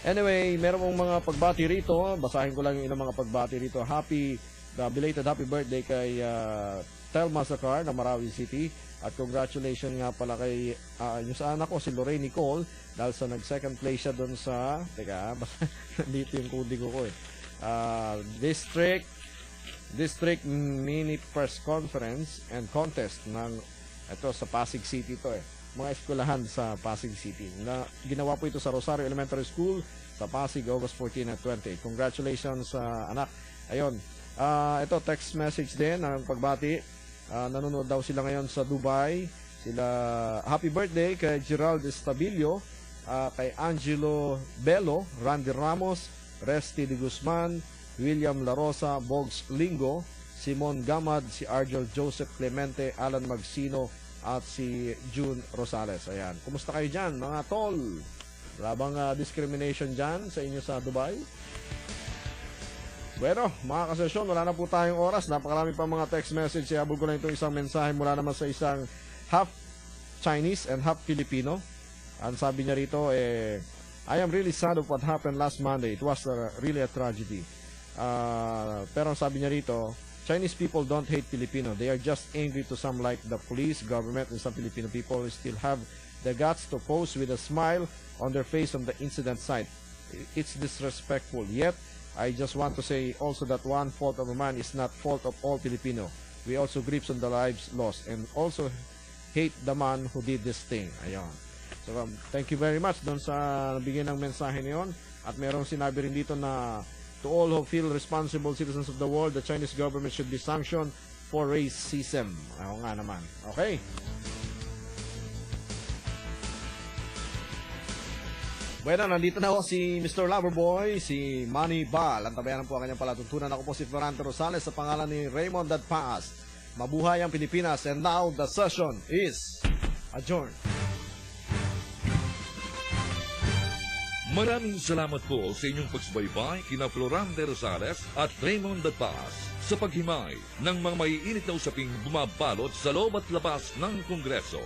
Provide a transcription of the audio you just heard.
Anyway, meron pong mga pagbati rito. Basahin ko lang yung ilang mga pagbati rito. Happy, the belated happy birthday kay uh, Telma Sakar na Marawi City. At congratulations nga pala kay uh, yung sa anak ko, si Lorraine Nicole. Dahil sa nag-second place siya doon sa, teka, basta nandito yung coding ko eh. Uh, district, District Mini Press Conference and Contest ng ito sa Pasig City to eh. Mga eskwelahan sa Pasig City. Na ginawa po ito sa Rosario Elementary School sa Pasig August 14 at 20. Congratulations sa anak. Ayun. Ah, ito text message din ng pagbati. Ah, nanonood daw sila ngayon sa Dubai. Sila happy birthday kay Gerald Estabilio, ah, kay Angelo Bello, Randy Ramos, Resty de Guzman, William La Rosa, Bogs Lingo, Simon Gamad, si Argel Joseph Clemente, Alan Magsino, at si June Rosales. Ayan. Kumusta kayo dyan, mga tol? Wala bang ah, discrimination dyan sa inyo sa Dubai? Bueno, mga kasesyon, wala na po tayong oras. Napakarami pa mga text message. Iabol ko lang itong isang mensahe mula naman sa isang half Chinese and half Filipino. Ang sabi niya rito, eh, I am really sad of what happened last Monday. It was uh, really a tragedy. Ah, pero ang sabi niya rito, Chinese people don't hate Filipino. They are just angry to some like the police, government, and some Filipino people still have the guts to pose with a smile on their face on the incident site. It's disrespectful. Yet, I just want to say also that one fault of a man is not fault of all Filipino. We also grieves on the lives lost and also hate the man who did this thing. Ayan. So, um, thank you very much doon sa nabigyan ng mensahe niyon. At merong sinabi rin dito na to all who feel responsible citizens of the world, the Chinese government should be sanctioned for racism. Ako nga naman. Okay. Bueno, nandito na ako si Mr. Loverboy, si Manny Bal. Ang tabayan po ang kanyang palatuntunan. Ako po si Florante Rosales sa pangalan ni Raymond Dadpaas. Mabuhay ang Pilipinas and now the session is adjourned. Maraming salamat po sa inyong pagsubaybay kina Florante Rosales at Raymond Paz sa paghimay ng mga maiinit na usaping bumabalot sa loob at labas ng Kongreso.